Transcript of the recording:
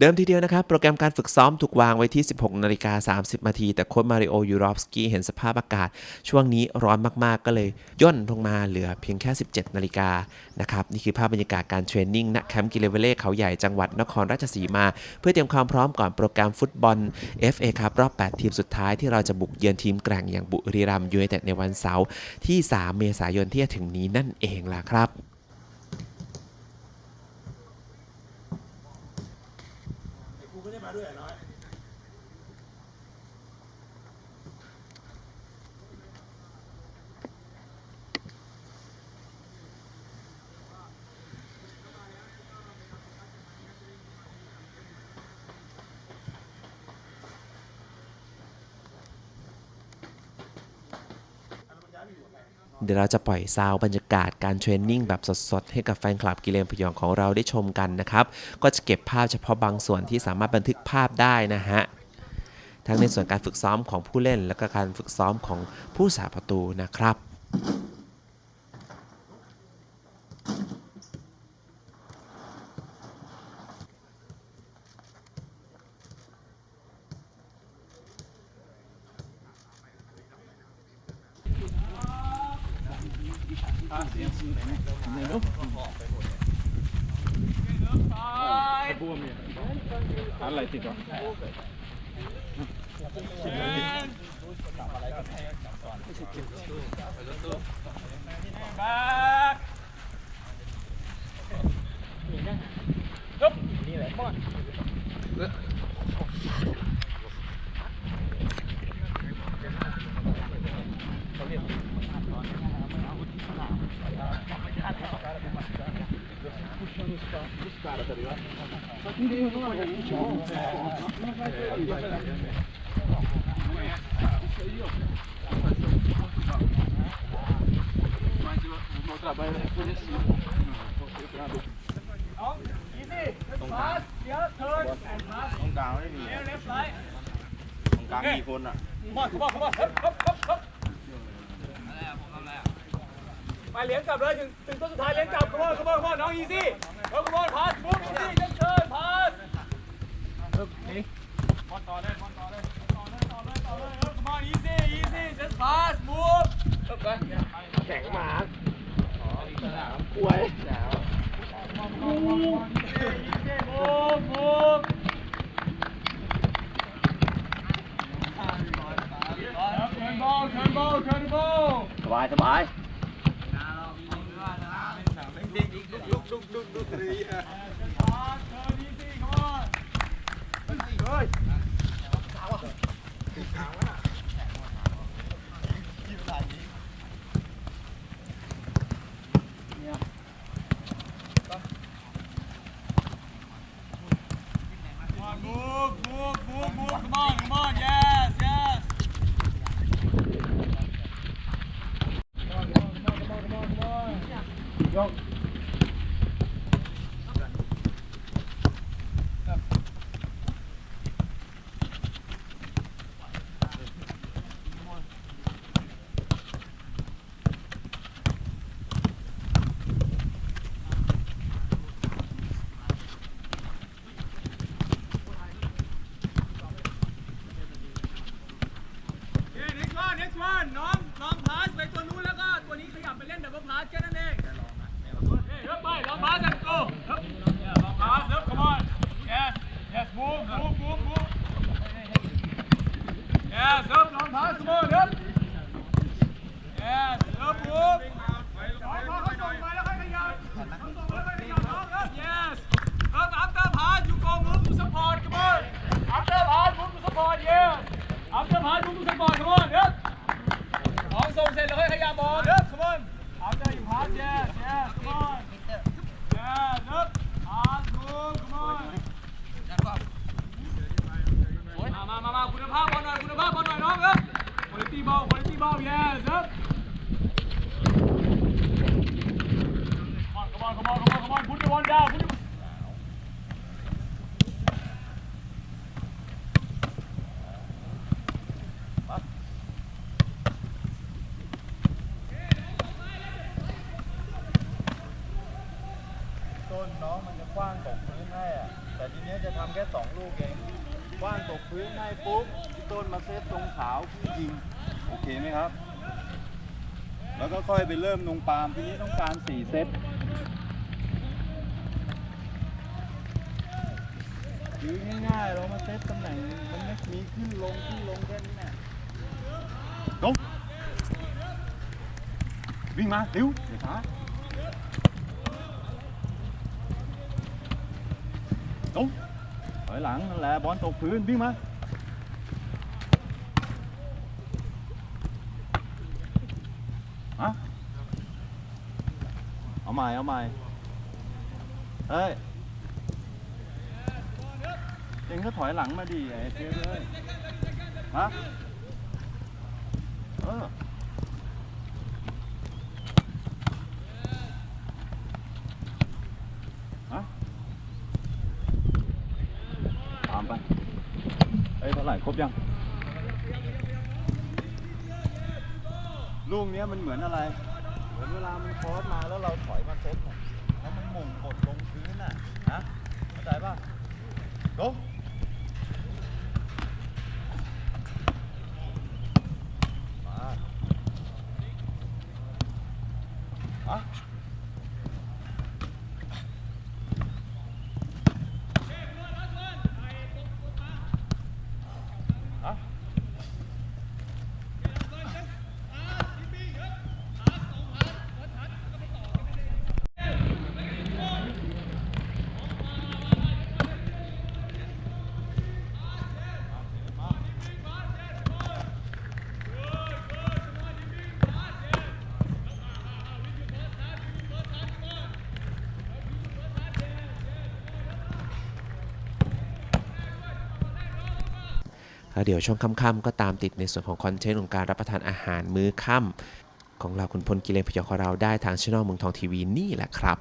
เดิมทีเดียวนะครับ โปรแกรมการฝึกซ้อมถูกวางไว้ที่ 16 นาฬิกา 30 นาที แต่โค้ชมาริโอ ยูรอฟสกี้เห็นสภาพอากาศ ช่วงนี้ร้อนมาก ๆ ก็เลยย่นลงมาเหลือเพียงแค่ 17 นาฬิกานะครับ นี่คือภาพบรรยากาศการเทรนนิ่งณแคมป์กิเลเวเล่เขาใหญ่จังหวัดนครราชสีมา เพื่อเตรียมความพร้อมก่อนโปรแกรมฟุตบอล FA ครับรอบ 8 ทีมสุดท้ายที่เราจะบุกเยือนทีมแกร่งอย่างบุรีรัมย์ยูไนเต็ดในวันเสาร์ที่ 3 เมษายนที่จะถึงนี้นั่นเองล่ะครับ กูไม่ได้มาด้วยเหรอน้อย เดี๋ยวเราจะปล่อยซาวบรรยากาศการเทรนนิ่งแบบสดๆ ให้กับแฟนคลับกิเลนพยองของเราได้ชมกันนะครับ ก็จะเก็บภาพเฉพาะบางส่วนที่สามารถบันทึกภาพได้นะฮะ ทั้งในส่วนการฝึกซ้อมของผู้เล่น และก็การฝึกซ้อมของผู้สาประตูนะครับ อะไรติดวะ ตรงกลางไม่มีตรงกลางมีคนอะ ไปเลี้ยงกลับเลยถึงถึงต้นสุดท้ายเลี้ยงกลับขบวนขบวนขบวนน้องอีซี่ go. next one น้องน้องพาสไปตัวนู้นแล้วก็ตัวนี้ขยับไปเล่นดับเบิลพาสแค่นั้นเอง come on. Yes, yes. Yes, up, come on, up. Yes, up. Yes. Up, up, up, you go. Up, up, yes. Up, up, up. Up. Up, yes, yes, come on. าวคุณภาพบอลหน่อยคุณภาพบอลหน่อยน้องครับคุณภาพบอลคุณภาพบอล yes ครับ Come on, come on, come on, come on, put the one down, put the Tôn nó mình sẽ khoan cổng dưới ngay à. Tại vì nhớ cho thăm cái tổng luôn kìa. ว่างตกพื้นให้ปุ๊บพี่ต้นมาเซตตรงขาวพี่ยิง โอเคไหมครับ แล้วก็ค่อยไปเริ่มลงปาล์มทีนี้ต้องการสี่เซตคือง่ายๆ เรามาเซตตำแหน่งมันไม่มีขึ้นลงขึ้นลงแค่นี้แหละลงวิ่งมาเร็วอย่าช้าลงถ อยหลังนั่นแหละบอลตกพื้นวิ่งมาฮะเอาใหม่เอาใหม่เฮ้ยเองก็ถอยหลังมาดิไอ้เจ๊เลยฮะเออฮะ ตามไป เฮ้ยเท่าไหร่ครบยัง ลูกเนี้ยมันเหมือนอะไร เหมือนเวลามันคอสมาแล้วเราถอยมาเซตน่ะแล้วมันหม่งกดลงพื้นน่ะนะเข้าใจป่ะลงมาอะอะ แล้วเดี๋ยวช่วงค่ำๆก็ตามติดในส่วนของคอนเทนต์ของการรับประทานอาหารมื้อค่ำของเราคุณพลกิเลนพยองของเราได้ทางช่องเมืองทองทีวีนี่แหละครับ